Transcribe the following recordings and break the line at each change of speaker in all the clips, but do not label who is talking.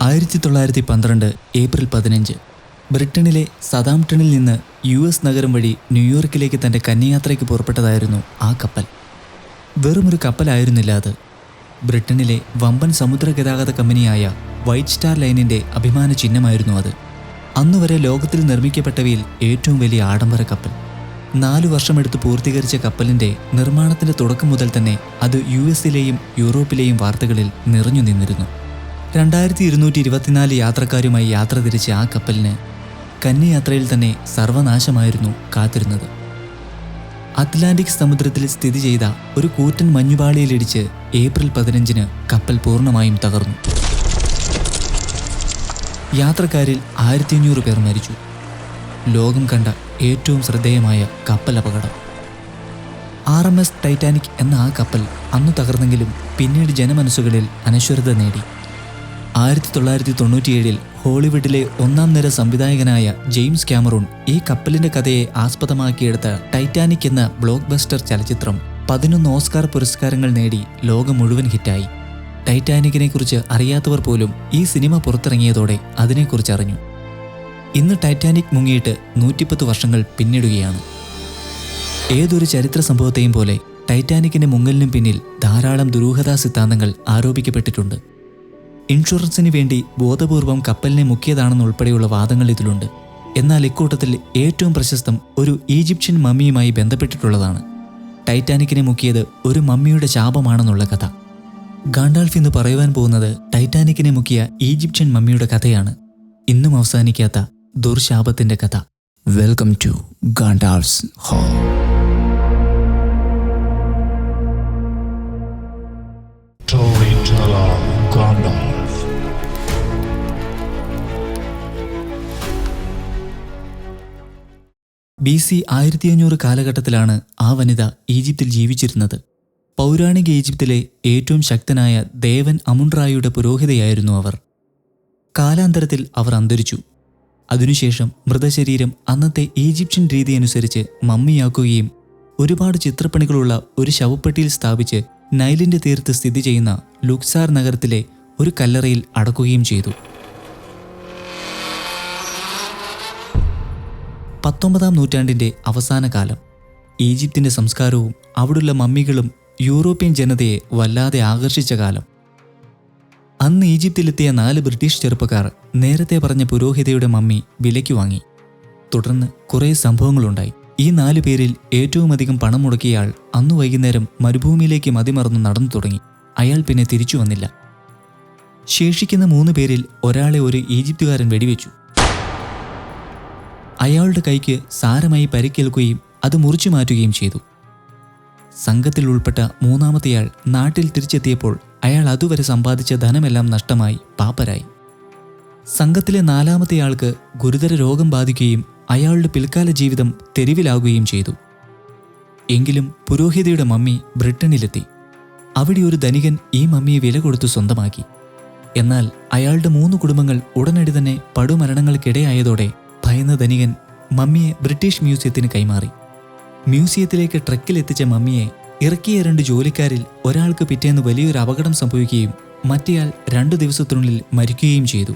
ആയിരത്തി തൊള്ളായിരത്തി പന്ത്രണ്ട് ഏപ്രിൽ പതിനഞ്ച് ബ്രിട്ടനിലെ സതാംപ്ടണിൽ നിന്ന് യു എസ് നഗരം വഴി ന്യൂയോർക്കിലേക്ക് തന്റെ കന്യായാത്രയ്ക്ക് പുറപ്പെട്ടതായിരുന്നു ആ കപ്പൽ. വെറുമൊരു കപ്പലായിരുന്നില്ല അത്. ബ്രിട്ടനിലെ വമ്പൻ സമുദ്ര ഗതാഗത കമ്പനിയായ വൈറ്റ് സ്റ്റാർ ലൈനിന്റെ അഭിമാന ചിഹ്നമായിരുന്നു അത്. അന്നുവരെ ലോകത്തിൽ നിർമ്മിക്കപ്പെട്ടവയിൽ ഏറ്റവും വലിയ ആഡംബര കപ്പൽ. നാലു വർഷമെടുത്ത് പൂർത്തീകരിച്ച കപ്പലിന്റെ നിർമ്മാണത്തിന്റെ തുടക്കം മുതൽ തന്നെ അത് യു എസിലെയും യൂറോപ്പിലെയും വാർത്തകളിൽ നിറഞ്ഞു നിന്നിരുന്നു. രണ്ടായിരത്തി ഇരുന്നൂറ്റി ഇരുപത്തിനാല് യാത്രക്കാരുമായി യാത്ര തിരിച്ച ആ കപ്പലിന് കന്യയാത്രയിൽ തന്നെ സർവനാശമായിരുന്നു കാത്തിരുന്നത്. അറ്റ്ലാന്റിക് സമുദ്രത്തിൽ സ്ഥിതി ചെയ്ത ഒരു കൂറ്റൻ മഞ്ഞുപാളിയിലിടിച്ച് ഏപ്രിൽ പതിനഞ്ചിന് കപ്പൽ പൂർണമായും തകർന്നു. യാത്രക്കാരിൽ ആയിരത്തി അഞ്ഞൂറ് പേർ മരിച്ചു. ലോകം കണ്ട ഏറ്റവും ശ്രദ്ധേയമായ കപ്പൽ അപകടം. ആർ എം എസ് ടൈറ്റാനിക് എന്ന ആ കപ്പൽ അന്ന് തകർന്നെങ്കിലും പിന്നീട് ജനമനസ്സുകളിൽ അനശ്വരത നേടി. ആയിരത്തി തൊള്ളായിരത്തി തൊണ്ണൂറ്റിയേഴിൽ ഹോളിവുഡിലെ ഒന്നാം നിര സംവിധായകനായ ജെയിംസ് ക്യാമറൂൺ ഈ കപ്പലിന്റെ കഥയെ ആസ്പദമാക്കിയെടുത്ത ടൈറ്റാനിക് എന്ന ബ്ലോക്ക് ബസ്റ്റർ ചലച്ചിത്രം പതിനൊന്ന് ഓസ്കാർ പുരസ്കാരങ്ങൾ നേടി ലോകം മുഴുവൻ ഹിറ്റായി. ടൈറ്റാനിക്കിനെക്കുറിച്ച് അറിയാത്തവർ പോലും ഈ സിനിമ പുറത്തിറങ്ങിയതോടെ അതിനെക്കുറിച്ച് അറിഞ്ഞു ഇന്ന് ടൈറ്റാനിക് മുങ്ങിയിട്ട് നൂറ്റിപ്പത്ത് വർഷങ്ങൾ പിന്നിടുകയാണ്. ഏതൊരു ചരിത്ര സംഭവത്തെയും പോലെ ടൈറ്റാനിക്കിന്റെ മുങ്ങലിനും പിന്നിൽ ധാരാളം ദുരൂഹതാ സിദ്ധാന്തങ്ങൾ ആരോപിക്കപ്പെട്ടിട്ടുണ്ട്. ഇൻഷുറൻസിന് വേണ്ടി ബോധപൂർവം കപ്പലിനെ മുക്കിയതാണെന്നുൾപ്പെടെയുള്ള വാദങ്ങൾ ഇതിലുണ്ട്. എന്നാൽ ഇക്കൂട്ടത്തിൽ ഏറ്റവും പ്രശസ്തം ഒരു ഈജിപ്ഷ്യൻ മമ്മിയുമായി ബന്ധപ്പെട്ടിട്ടുള്ളതാണ്. ടൈറ്റാനിക്കിനെ മുക്കിയത് ഒരു മമ്മിയുടെ ശാപമാണെന്നുള്ള കഥ. ഗാണ്ടാൾഫ് എന്ന് പറയുവാൻ പോകുന്നത് ടൈറ്റാനിക്കിനെ മുക്കിയ ഈജിപ്ഷ്യൻ മമ്മിയുടെ കഥയാണ്. ഇന്നും അവസാനിക്കാത്ത ദുർശാപത്തിന്റെ കഥ. വെൽക്കം ടു ഗാണ്ടാൾസ് ഹോ. ബി സി ആയിരത്തി അഞ്ഞൂറ് കാലഘട്ടത്തിലാണ് ആ വനിത ഈജിപ്തിൽ ജീവിച്ചിരുന്നത്. പൗരാണിക ഈജിപ്തിലെ ഏറ്റവും ശക്തനായ ദേവൻ അമുൺറായിയുടെ പുരോഹിതയായിരുന്നു അവർ. കാലാന്തരത്തിൽ അവർ അന്തരിച്ചു. അതിനുശേഷം മൃതശരീരം അന്നത്തെ ഈജിപ്ഷ്യൻ രീതി അനുസരിച്ച് മമ്മിയാക്കുകയും ഒരുപാട് ചിത്രപ്പണികളുള്ള ഒരു ശവപ്പെട്ടിയിൽ സ്ഥാപിച്ച് നൈലിന്റെ തീരത്ത് സ്ഥിതി ചെയ്യുന്ന ലുക്സാർ നഗരത്തിലെ ഒരു കല്ലറയിൽ അടക്കുകയും ചെയ്തു. പത്തൊമ്പതാം നൂറ്റാണ്ടിന്റെ അവസാന കാലം. ഈജിപ്തിന്റെ സംസ്കാരവും അവിടുള്ള മമ്മികളും യൂറോപ്യൻ ജനതയെ വല്ലാതെ ആകർഷിച്ച കാലം. അന്ന് ഈജിപ്തിലെത്തിയ നാല് ബ്രിട്ടീഷ് ചെറുപ്പക്കാർ നേരത്തെ പറഞ്ഞ പുരോഹിതയുടെ മമ്മി വിലയ്ക്ക് വാങ്ങി. തുടർന്ന് കുറേ സംഭവങ്ങളുണ്ടായി. ഈ നാലു പേരിൽ ഏറ്റവും അധികം പണം മുടക്കിയയാൾ അന്ന് വൈകുന്നേരം മരുഭൂമിയിലേക്ക് മതിമറന്ന് നടന്നു തുടങ്ങി. അയാൾ പിന്നെ തിരിച്ചു വന്നില്ല. ശേഷിക്കുന്ന മൂന്ന് പേരിൽ ഒരാളെ ഒരു ഈജിപ്തുകാരൻ വെടിവെച്ചു. അയാളുടെ കൈക്ക് സാരമായി പരിക്കേൽക്കുകയും അത് മുറിച്ചു മാറ്റുകയും ചെയ്തു. സംഘത്തിൽ ഉൾപ്പെട്ട മൂന്നാമത്തെയാൾ നാട്ടിൽ തിരിച്ചെത്തിയപ്പോൾ അയാൾ അതുവരെ സമ്പാദിച്ച ധനമെല്ലാം നഷ്ടമായി പാപ്പരായി. സംഘത്തിലെ നാലാമത്തെയാൾക്ക് ഗുരുതര രോഗം ബാധിക്കുകയും അയാളുടെ പിൽക്കാല ജീവിതം തെരുവിലാകുകയും ചെയ്തു. എങ്കിലും പുരോഹിതയുടെ മമ്മി ബ്രിട്ടനിലെത്തി. അവിടെ ഒരു ധനികൻ ഈ മമ്മിയെ വില കൊടുത്തു സ്വന്തമാക്കി. എന്നാൽ അയാളുടെ മൂന്ന് കുടുംബങ്ങൾ ഉടനടി തന്നെ പടുമരണങ്ങൾക്കിടയായതോടെ ഭയന്ന ധനികൻ മമ്മിയെ ബ്രിട്ടീഷ് മ്യൂസിയത്തിന് കൈമാറി. മ്യൂസിയത്തിലേക്ക് ട്രക്കിലെത്തിച്ച മമ്മിയെ ഇറക്കിയ രണ്ട് ജോലിക്കാരിൽ ഒരാൾക്ക് പിറ്റേന്ന് വലിയൊരു അപകടം സംഭവിക്കുകയും മറ്റേയാൾ രണ്ടു ദിവസത്തിനുള്ളിൽ മരിക്കുകയും ചെയ്തു.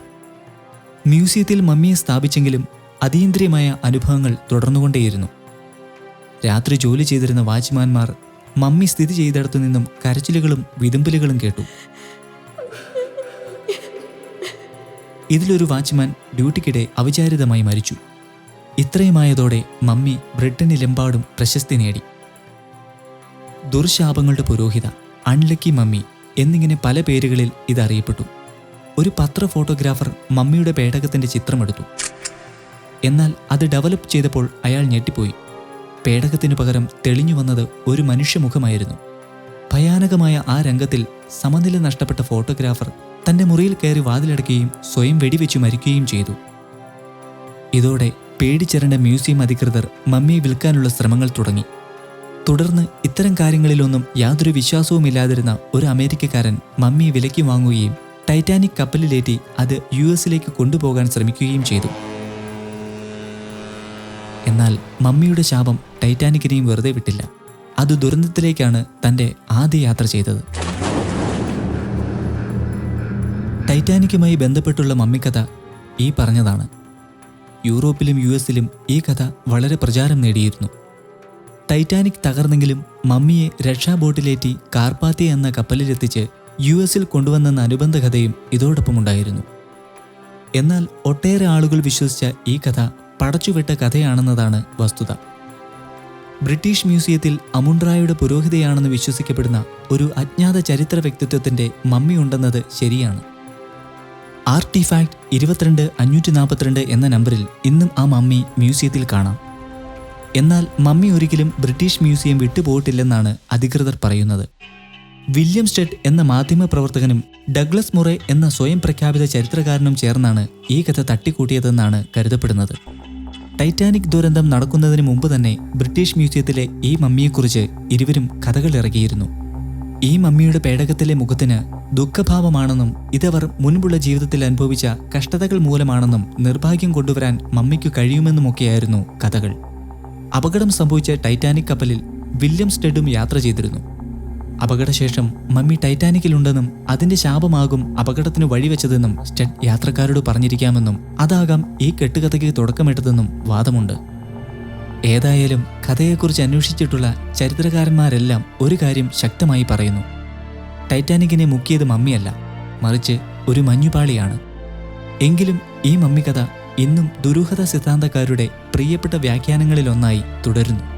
മ്യൂസിയത്തിൽ മമ്മിയെ സ്ഥാപിച്ചെങ്കിലും അതീന്ദ്രിയമായ അനുഭവങ്ങൾ തുടർന്നുകൊണ്ടേയിരുന്നു. രാത്രി ജോലി ചെയ്തിരുന്ന വാച്ച്മാൻമാർ മമ്മി സ്ഥിതി ചെയ്തിടത്തു നിന്നും കരച്ചിലുകളും വിതുമ്പലുകളും കേട്ടു. ഇതിലൊരു വാച്ച്മാൻ ഡ്യൂട്ടിക്കിടെ അവിചാരിതമായി മരിച്ചു. ഇത്രയുമായതോടെ മമ്മി ബ്രിട്ടനിലെമ്പാടും പ്രശസ്തി നേടി. ദുർശാപങ്ങളുടെ പുരോഹിത അൺലക്കി മമ്മി എന്നിങ്ങനെ പല പേരുകളിൽ ഇതറിയപ്പെട്ടു. ഒരു പത്ര ഫോട്ടോഗ്രാഫർ മമ്മിയുടെ പേടകത്തിന്റെ ചിത്രമെടുത്തു. എന്നാൽ അത് ഡെവലപ്പ് ചെയ്തപ്പോൾ അയാൾ ഞെട്ടിപ്പോയി. പേടകത്തിനു പകരം തെളിഞ്ഞു വന്നത് ഒരു മനുഷ്യമുഖമായിരുന്നു. ഭയാനകമായ ആ രംഗത്തിൽ സമനില നഷ്ടപ്പെട്ട ഫോട്ടോഗ്രാഫർ തന്റെ മുറിയിൽ കയറി വാതിലടക്കുകയും സ്വയം വെടിവെച്ചു മരിക്കുകയും ചെയ്തു. ഇതോടെ പേടിച്ചിരണ്ട മ്യൂസിയം അധികൃതർ മമ്മിയെ വിൽക്കാനുള്ള ശ്രമങ്ങൾ തുടങ്ങി. തുടർന്ന് ഇത്തരം കാര്യങ്ങളിലൊന്നും യാതൊരു വിശ്വാസവുമില്ലാതിരുന്ന ഒരു അമേരിക്കക്കാരൻ മമ്മി വിലയ്ക്ക് വാങ്ങുകയും ടൈറ്റാനിക് കപ്പലിലേറ്റി അത് യു എസിലേക്ക് കൊണ്ടുപോകാൻ ശ്രമിക്കുകയും ചെയ്തു. എന്നാൽ മമ്മിയുടെ ശാപം ടൈറ്റാനിക്കിനെയും വെറുതെ വിട്ടില്ല. അത് ദുരന്തത്തിലേക്കാണ് തന്റെ ആദ്യ യാത്ര ചെയ്തത്. ടൈറ്റാനിക്കുമായി ബന്ധപ്പെട്ടുള്ള മമ്മിക്കഥ ഈ പറഞ്ഞതാണ്. യൂറോപ്പിലും യു എസിലും ഈ കഥ വളരെ പ്രചാരം നേടിയിരുന്നു. ടൈറ്റാനിക് തകർന്നെങ്കിലും മമ്മിയെ രക്ഷാബോട്ടിലേറ്റി കാർപ്പാത്തി എന്ന കപ്പലിലെത്തിച്ച് യു എസിൽ കൊണ്ടുവന്നെന്ന അനുബന്ധ കഥയും ഇതോടൊപ്പമുണ്ടായിരുന്നു. എന്നാൽ ഒട്ടേറെ ആളുകൾ വിശ്വസിച്ച ഈ കഥ പടച്ചുവിട്ട കഥയാണെന്നതാണ് വസ്തുത. ബ്രിട്ടീഷ് മ്യൂസിയത്തിൽ അമുണ്ട്രായുടെ പുരോഹിതയാണെന്ന് വിശ്വസിക്കപ്പെടുന്ന ഒരു അജ്ഞാത ചരിത്ര വ്യക്തിത്വത്തിന്റെ മമ്മിയുണ്ടെന്നത് ശരിയാണ്. ആർട്ടിഫാക്ട് ഇരുപത്തിരണ്ട് അഞ്ഞൂറ്റി നാൽപ്പത്തിരണ്ട് എന്ന നമ്പറിൽ ഇന്നും ആ മമ്മി മ്യൂസിയത്തിൽ കാണാം. എന്നാൽ മമ്മി ഒരിക്കലും ബ്രിട്ടീഷ് മ്യൂസിയം വിട്ടുപോയിട്ടില്ലെന്നാണ് അധികൃതർ പറയുന്നത്. വില്യം സ്റ്റെഡ് എന്ന മാധ്യമപ്രവർത്തകനും ഡഗ്ലസ് മുറെ എന്ന സ്വയം പ്രഖ്യാപിത ചരിത്രകാരനും ചേർന്നാണ് ഈ കഥ തട്ടിക്കൂട്ടിയതെന്നാണ് കരുതപ്പെടുന്നത്. ടൈറ്റാനിക് ദുരന്തം നടക്കുന്നതിന് മുമ്പ് തന്നെ ബ്രിട്ടീഷ് മ്യൂസിയത്തിലെ ഈ മമ്മിയെക്കുറിച്ച് ഇരുവരും കഥകൾ ഇറക്കിയിരുന്നു. ഈ മമ്മിയുടെ പേടകത്തിലെ മുഖത്തിന് ദുഃഖഭാവമാണെന്നും ഇതവർ മുൻപുള്ള ജീവിതത്തിൽ അനുഭവിച്ച കഷ്ടതകൾ മൂലമാണെന്നും നിർഭാഗ്യം കൊണ്ടുവരാൻ മമ്മിക്കു കഴിയുമെന്നുമൊക്കെയായിരുന്നു കഥകൾ. അപകടം സംഭവിച്ച ടൈറ്റാനിക് കപ്പലിൽ വില്യം സ്റ്റെഡും യാത്ര ചെയ്തിരുന്നു. അപകടശേഷം മമ്മി ടൈറ്റാനിക്കിലുണ്ടെന്നും അതിന്റെ ശാപമാകും അപകടത്തിന് വഴിവെച്ചതെന്നും സ്റ്റെഡ് യാത്രക്കാരോട് പറഞ്ഞിരിക്കാമെന്നും അതാകാം ഈ കെട്ടുകഥയ്ക്ക് തുടക്കമിട്ടതെന്നും വാദമുണ്ട്. ഏതായാലും കഥയെക്കുറിച്ച് അന്വേഷിച്ചിട്ടുള്ള ചരിത്രകാരന്മാരെല്ലാം ഒരു കാര്യം ശക്തമായി പറയുന്നു. ടൈറ്റാനിക്കിനെ മുക്കിയത് മമ്മിയല്ല മറിച്ച് ഒരു മഞ്ഞുപാളിയാണ്. എങ്കിലും ഈ മമ്മിക്കഥ ഇന്നും ദുരൂഹത സിദ്ധാന്തക്കാരുടെ പ്രിയപ്പെട്ട വ്യാഖ്യാനങ്ങളിലൊന്നായി തുടരുന്നു.